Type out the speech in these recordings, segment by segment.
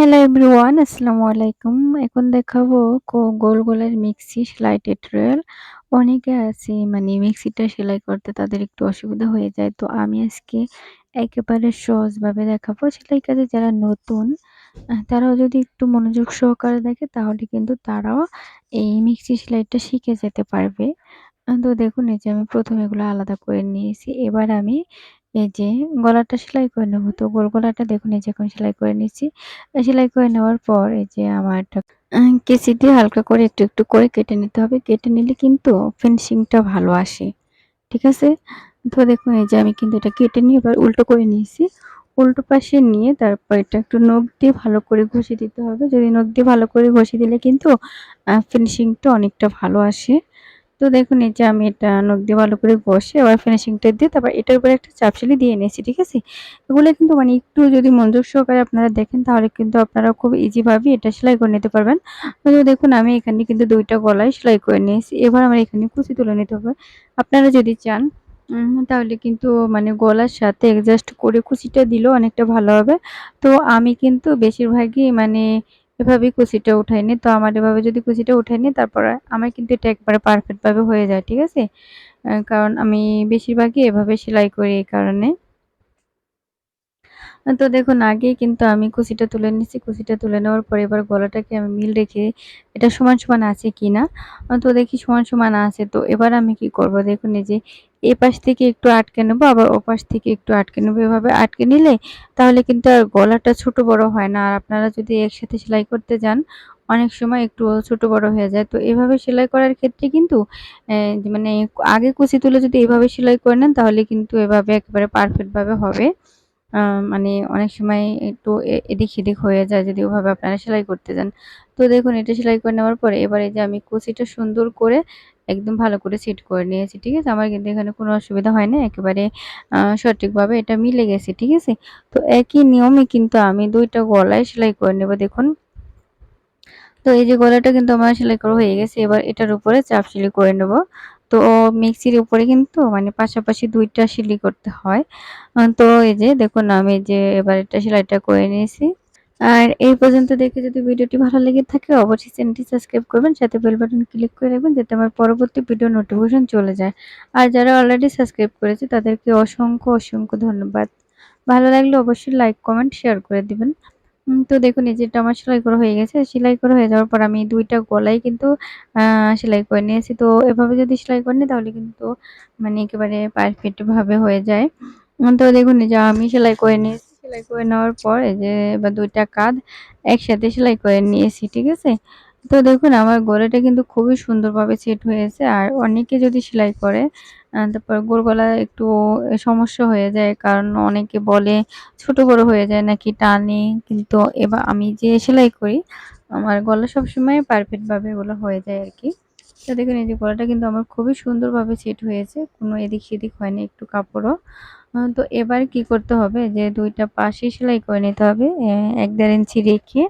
Hello everyone আসসালামু আলাইকুম এখন দেখাবো গোল গোলের মিক্সি সেলাই টিউটোরিয়াল অনেকে আছে মানে মিক্সিটা সেলাই করতে তাদের একটু অসুবিধা হয়ে যায়। তো আমি আজকে একেবারে সহজভাবে দেখাবো সেলাই কাজে যারা নতুন, তারাও যদি একটু মনোযোগ সহকারে দেখে, তাহলে কিন্তু তারাও এই মিক্সি সেলাইটা শিখে যেতে পারবে। তো দেখুন, এই যে আমি প্রথমে এগুলো আলাদা করে নিয়েছি। এবার আমি এই যে গলাটা সেলাই করে নেব। তো গোল গলাটা দেখুন এই যে এখন সেলাই করে নিচ্ছি। সেলাই করে নেওয়ার পর এই যে আমার আহ, দিয়ে হালকা করে একটু একটু করে কেটে নিতে হবে। কেটে নিলে কিন্তু ফিনিশিংটা ভালো আসে। ঠিক আছে? তো দেখুন এই যে আমি কিন্তু এটা কেটে নিয়ে এবার উল্টো করে নিয়েছি। উল্টো পাশে নিয়ে তারপর এটা একটু নখ দিয়ে ভালো করে ঘষে দিতে হবে। যদি নখ দিয়ে ভালো করে ঘষে দিলে কিন্তু ফিনিশিংটা অনেকটা ভালো আসে। তো দেখুন যে আমি এটা নখ দিয়ে ভালো করে ঘষে আবার ফিনিশিংটা দিয়ে তারপর এটার উপরে একটা চাপশালি দিয়ে নিয়েছি, ঠিক আছে? এগুলো কিন্তু মানে একটু যদি মনোযোগ সহকারে আপনারা দেখেন তাহলে কিন্তু আপনারা খুব ইজিভাবে এটা সেলাই করে নিতে পারবেন। তো দেখুন, আমি এখানে কিন্তু দুইটা গলায় সেলাই করে নিয়েছি। এবার আমার এখানে কুচি তুলে নিতে হবে। আপনারা যদি চান তাহলে কিন্তু মানে গলার সাথে অ্যাডজাস্ট করে কুচিটা দিলেও অনেকটা ভালো হবে। তো আমি কিন্তু বেশিরভাগই মানে এভাবে কুচিটা উঠাই নি। তো আমার এভাবে যদি কুচিটা উঠাই নি, তারপর আমার কিন্তু এটা একবারে পারফেক্টভাবে হয়ে যায়, ঠিক আছে? কারণ আমি বেশিরভাগই এভাবে সেলাই করি এই কারণে। তো দেখুন, আগেই কিন্তু আমি কুচিটা তুলে নিচ্ছি কুচিটা তুলে নেওয়ার পরে এবার গলাটাকে আমি মিল রেখে এটা সমান সমান আছে কি না, তো দেখি সমান সমান আছে। তো এবার আমি কি করব? দেখুন, এই যে এ পাশ থেকে একটু আটকে নেব, আবার ও পাশ থেকে একটু আটকে নেব। এভাবে আটকে নিলে তাহলে কিন্তু আর গলাটা ছোট বড় হয় না। আর আপনারা যদি একসাথে সেলাই করতে যান, অনেক সময় একটু ছোট বড় হয়ে যায়। তো এভাবে সেলাই করার ক্ষেত্রে কিন্তু মানে আগে কুচি তুলে যদি এভাবে সেলাই করে নেন, তাহলে কিন্তু এভাবে একেবারে পারফেক্টভাবে হবে। মানে অনেক সময় একটু এদিক সেদিক হয়ে যায় যদি ওভাবে আপনারা সেলাই করতে যান। তো দেখুন, এটা সেলাই করে নেওয়ার পরে এবারে যে আমি কুচিটা সুন্দর করে একদম ভালো করে সেট করে নিয়েছি, ঠিক আছে? আমার কিন্তু এখানে কোনো অসুবিধা হয় না, একেবারে সঠিকভাবে এটা মিলে গেছে, ঠিক আছে? তো একই নিয়মে কিন্তু আমি দুইটা গলায় সেলাই করে নেব, দেখুন। তো এই যে গলাটা কিন্তু আমার সেলাই করা হয়ে গেছে, এবার এটার উপরে চাপ সেলাই করে নেব। তো মিক্সির উপরে কিন্তু মানে পাশাপাশি দুইটা সেলাই করতে হয়। তো এই যে দেখুন, আমি যে এবার এটা সেলাইটা করে নিয়েছি। আর এই পর্যন্ত দেখে যদি ভিডিওটি ভালো লেগে থাকে, অবশ্যই চ্যানেলটি সাবস্ক্রাইব করবেন, সাথে বেল বাটন ক্লিক করে রাখবেন, যাতে আমার পরবর্তী ভিডিও নোটিফিকেশন চলে যায়। আর যারা অলরেডি সাবস্ক্রাইব করেছে, তাদেরকে অসংখ্য অসংখ্য ধন্যবাদ। ভালো লাগলে অবশ্যই লাইক কমেন্ট শেয়ার করে দিবেন। তো দেখুন, এই যেটা আমার সেলাই করা হয়ে গেছে, সেলাই করা হয়ে যাওয়ার পর আমি দুইটা গলাই কিন্তু সেলাই করে নিয়েছি। তো এভাবে যদি সেলাই করে নিই, তাহলে কিন্তু মানে একেবারে পারফেক্ট ভাবে হয়ে যায়। তো দেখুন, এই যে আমি সেলাই করে নিয়েছি, সেলাই করে নেওয়ার পর এই যে এবার দুইটা কাঁধ একসাথে সেলাই করে নিয়েছি, ঠিক আছে? তো দেখুন, আমার গলাটা কিন্তু খুবই সুন্দরভাবে সেট হয়েছে। আর অনেকে যদি সেলাই করে তারপর গোল গলা একটু সমস্যা হয়ে যায়, কারণ অনেকে বলে ছোট বড় হয়ে যায় নাকি টানে। কিন্তু এবার আমি যে সেলাই করি, আমার গলা সবসময় পারফেক্টভাবে এগুলো হয়ে যায় আর কি। তো দেখুন, এই যে গলাটা কিন্তু আমার খুবই সুন্দরভাবে সেট হয়েছে, কোনো এদিক সেদিক হয়নি একটু কাপড়ও। তো এবার কি করতে হবে যে দুইটা পাশে সেলাই করে নিতে হবে এক দেড় ইঞ্চি রেখে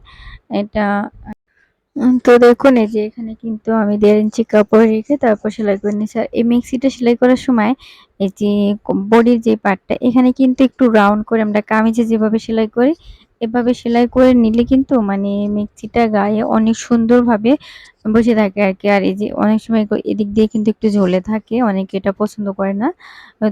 এটা তো দেখুন, এই যে এখানে কিন্তু আমি দেড় ইঞ্চি কাপড় রেখে তারপর সেলাই করে নিয়েছি। আর এই মিক্সিটা সেলাই করার সময় এই যে বডির যে পার্টটা এখানে কিন্তু একটু রাউন্ড করে আমরা কামিজে যেভাবে সেলাই করি এভাবে সেলাই করে নিলে কিন্তু মানে মিক্সিটা গায়ে অনেক সুন্দরভাবে বসে থাকে আর কি। আর এই যে অনেক সময় এদিক দিয়ে কিন্তু একটু ঝোলে থাকে, অনেকে এটা পছন্দ করে না।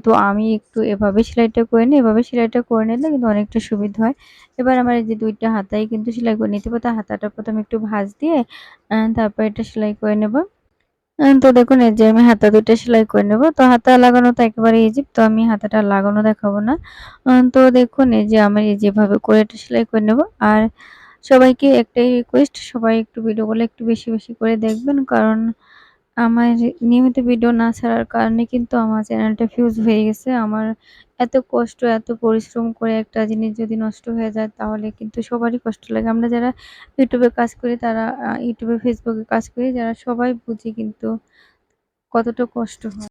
তো আমি একটু এভাবে সেলাইটা করে নিই, এভাবে সেলাইটা করে নিলে কিন্তু অনেকটা সুবিধা হয়। এবার আমার এই যে দুইটা হাতাই কিন্তু সেলাই করে নিতে হবে। তো হাতাটা প্রথমে একটু ভাঁজ দিয়ে তারপর এটা সেলাই করে নেব। তো দেখুন, এই যে আমি হাতা দুইটা সেলাই করে নেব। তো হাতা লাগানো তো একেবারে ইজি তো আমি হাতাটা লাগানো দেখাবো না। তো দেখুন, এই যে আমি যেভাবে করে এটা সেলাই করে নেব। আর সবাইকে একটাই রিকোয়েস্ট সবাই একটু ভিডিওগুলো একটু বেশি বেশি করে দেখবেন, কারণ আমার নিয়মিত ভিডিও না ছাড়ার কারণে কিন্তু আমার চ্যানেলটা ফিউজ হয়ে গেছে। আমার এত কষ্ট, এত পরিশ্রম করে একটা জিনিস যদি নষ্ট হয়ে যায়, তাহলে কিন্তু সবারই কষ্ট লাগে। আমরা যারা ইউটিউবে কাজ করি, তারা ইউটিউবে ফেসবুকে কাজ করি, যারা সবাই বুঝি কিন্তু কতটা কষ্ট হয়।